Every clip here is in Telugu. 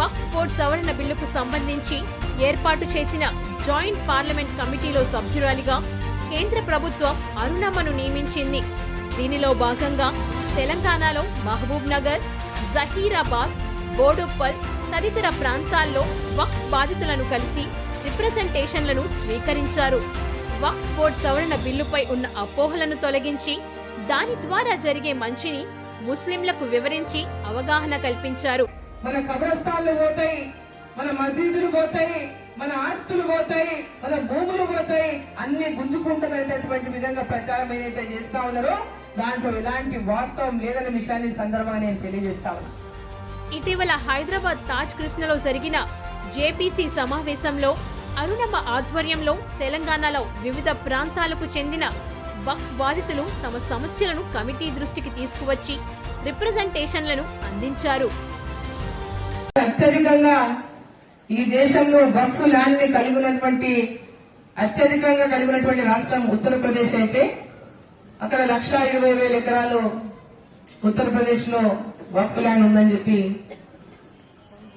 వక్ఫ్ బోర్డ్ సవరణ బిల్లుకు సంబంధించి ఏర్పాటు చేసిన జాయింట్ పార్లమెంట్ కమిటీలో సభ్యురాలిగా కేంద్ర ప్రభుత్వం అరుణమ్మను నియమించింది. దీనిలో భాగంగా తెలంగాణలో మహబూబ్ నగర్ జహీరాబాద్ బోడుప్పల్ తదితర ప్రాంతాల్లో వక్ఫ్ బాధితులను కలిసి రిప్రజెంటేషన్లను స్వీకరించారు. వక్ఫ్ బోర్డ్ సవరణ బిల్లుపై ఉన్న అపోహలను తొలగించి దాని ద్వారా జరిగే మంచిని ముస్లింలకు వివరించి అవగాహన కల్పించారు. మన కబ్రస్థాన్లు పోతాయి మన మసీదులు పోతాయి మన ఆస్తులు పోతాయి మన భూములు పోతాయి అన్ని గుంజుకుంటున్నటువంటి విధంగా ప్రచారం ఏదైతే చేస్తా ఉన్నారో దాంట్లో ఎలాంటి వాస్తవం లేదనే విషయాన్ని సందర్భంగా నేను తెలియజేస్తా ఉన్నా. ఇటీవల హైదరాబాద్ తాజ్ కృష్ణలో జరిగిన జేపీసీ సమావేశంలో అరుణమ్మ ఆధ్వర్యంలో తెలంగాణలో వివిధ ప్రాంతాలకు చెందిన వక్ఫ్ బాధితులు తమ సమస్యలను కమిటీ దృష్టికి తీసుకువచ్చి రిప్రజెంటేషన్లను అందించారు. అత్యధికంగా ఈ దేశంలో వక్ఫ్ ల్యాండ్ని కలిగి ఉన్నటువంటి అత్యధికంగా కలిగి ఉన్నటువంటి రాష్ట్రం ఉత్తరప్రదేశ్ అయితే అక్కడ లక్ష ఇరవై వేల ఎకరాలు ఉత్తరప్రదేశ్లో వక్ఫ్ ల్యాండ్ ఉందని చెప్పి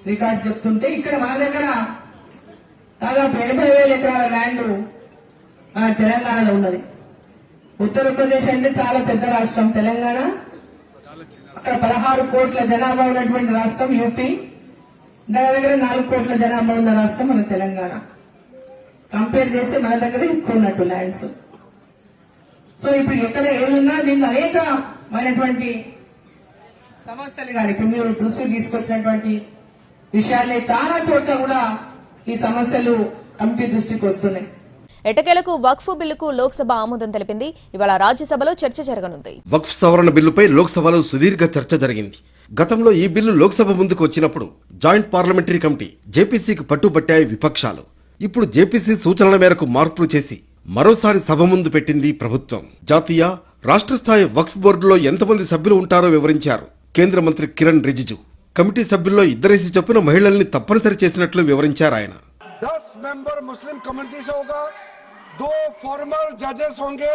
రికార్డ్స్ చెప్తుంటే ఇక్కడ మన దగ్గర దాదాపు ఎనభై వేల ఎకరాల ల్యాండ్ మన తెలంగాణలో ఉన్నది. ఉత్తరప్రదేశ్ అంటే చాలా పెద్ద రాష్ట్రం తెలంగాణ. అక్కడ పదహారు కోట్ల జనాభా ఉన్నటువంటి రాష్ట్రం యూపీ. దగ్గర దగ్గర నాలుగు కోట్ల జనాభా ఉన్న రాష్ట్రం మన తెలంగాణ. కంపేర్ చేస్తే మన దగ్గర ఎక్కువ ఉన్నట్టు ల్యాండ్స్ సో ఇప్పుడు ఎక్కడ ఏదున్నా దీంట్లో అనేకమైనటువంటి సమస్యలు కానీ ఇప్పుడు మీరు దృష్టికి తీసుకొచ్చినటువంటి విషయాలే చాలా చోట్ల కూడా ఈ సమస్యలు కమిటీ దృష్టికి వస్తున్నాయి. ఎటకేలకు వక్ఫ్ బిల్లుకు లోక్సభ ఆమోదం తెలిపింది ఇవాళ రాజ్యసభలో చర్చ జరగనుంది వక్ఫ్ సవరణ బిల్లుపై లోక్సభలో సుదీర్ఘ చర్చ జరిగింది గతంలో ఈ బిల్లు లోక్సభ ముందుకు వచ్చినప్పుడు జాయింట్ పార్లమెంటరీ కమిటీ జేపీసీకి పట్టుబట్టాయి విపక్షాలు ఇప్పుడు జేపీసీ సూచనల మేరకు మార్పులు చేసి మరోసారి సభ ముందు పెట్టింది ప్రభుత్వం జాతీయ రాష్ట్ర స్థాయి వక్ఫ్ బోర్డులో ఎంతమంది సభ్యులు ఉంటారో వివరించారు కేంద్ర మంత్రి కిరణ్ రిజిజు కమిటీ సభ్యుల్లో ఇద్దరేసి చొప్పున మహిళల్ని తప్పనిసరి చేసినట్లు వివరించారు ఆయన दस मेंबर मुस्लिम कम्युनिटी से होगा दो फॉर्मर जजेस होंगे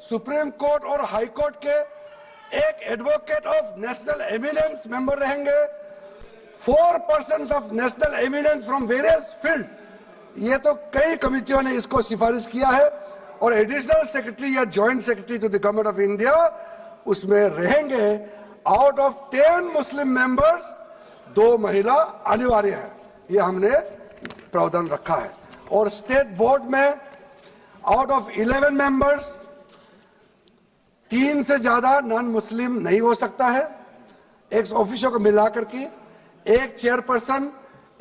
सुप्रीम कोर्ट और हाई कोर्ट के। एक advocate of national eminence member रहेंगे। Four person of national eminence from various field ये तो कई कमिटियों ने इसको सिफारिश किया है। और एडिशनल सेक्रेटरी या joint secretary to the government of India उसमें रहेंगे। Out of ten Muslim members दो महिला अनिवार्य है। ये हमने प्रावधान रखा है। और स्टेट बोर्ड में आउट ऑफ़ इलेवन मेंबर्स तीन से ज़्यादा नॉन मुस्लिम नहीं हो सकता है। एक ऑफिसर को मिलाकर के एक चेयरपर्सन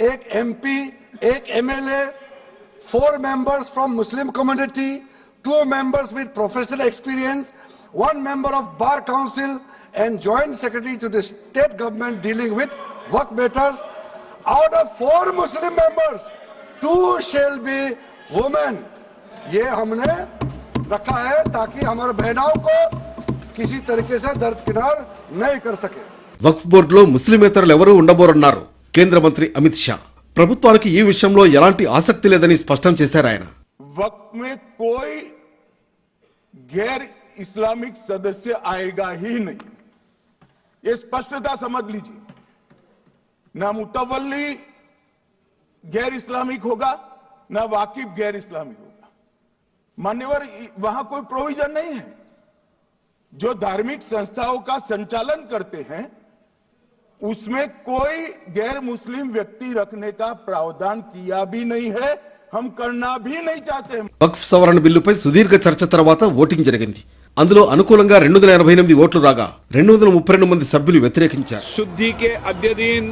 एक एमपी एक MLA four members from Muslim community two members with professional experience one member of bar council and joint secretary to the state government dealing with work matters out of four Muslim members two shall be women ये हमने रखा है ताकि हमारे बहनों को किसी तरीके से दर्द किनार नहीं कर सके వక్ఫ్ బోర్డులో ముస్లిమేతరులు ఎవరూ ఉండబోరన్నారు కేంద్ర మంత్రి అమిత్ షా ప్రభుత్వానికి ఈ విషయంలో ఎలాంటి ఆసక్తి లేదని స్పష్టం చేశారు ఆయన वक्त में कोई गैर इस्लामिक सदस्य आएगा ही नहीं ये स्पष्टता समझ लीजिए ना मुतवली गैर इस्लामिक होगा ना वाकिफ गैर इस्लामिक होगा मान्यवर वहां कोई प्रोविजन नहीं है जो धार्मिक संस्थाओं का संचालन करते हैं उसमें कोई गैर मुस्लिम व्यक्ति रखने का प्रावधान किया भी नहीं है हम करना भी नहीं चाहते हैं వక్ఫ్ సవరణ బిల్లుపై సుదీర్ఘ చర్చ తర్వాత ఓటింగ్ జరిగింది అందులో అనుకూలంగా రెండు వందల ఎనభై ఎనిమిది ఓట్లు రాగా రెండు వందల ముప్పై రెండు మంది సభ్యులు వ్యతిరేకించారు शुद्धि के अद्य दिन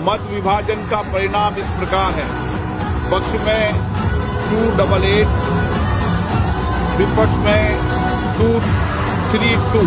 मत विभाजन का परिणाम इस प्रकार है पक्ष में टू डबल एट विपक्ष में टू थ्री टू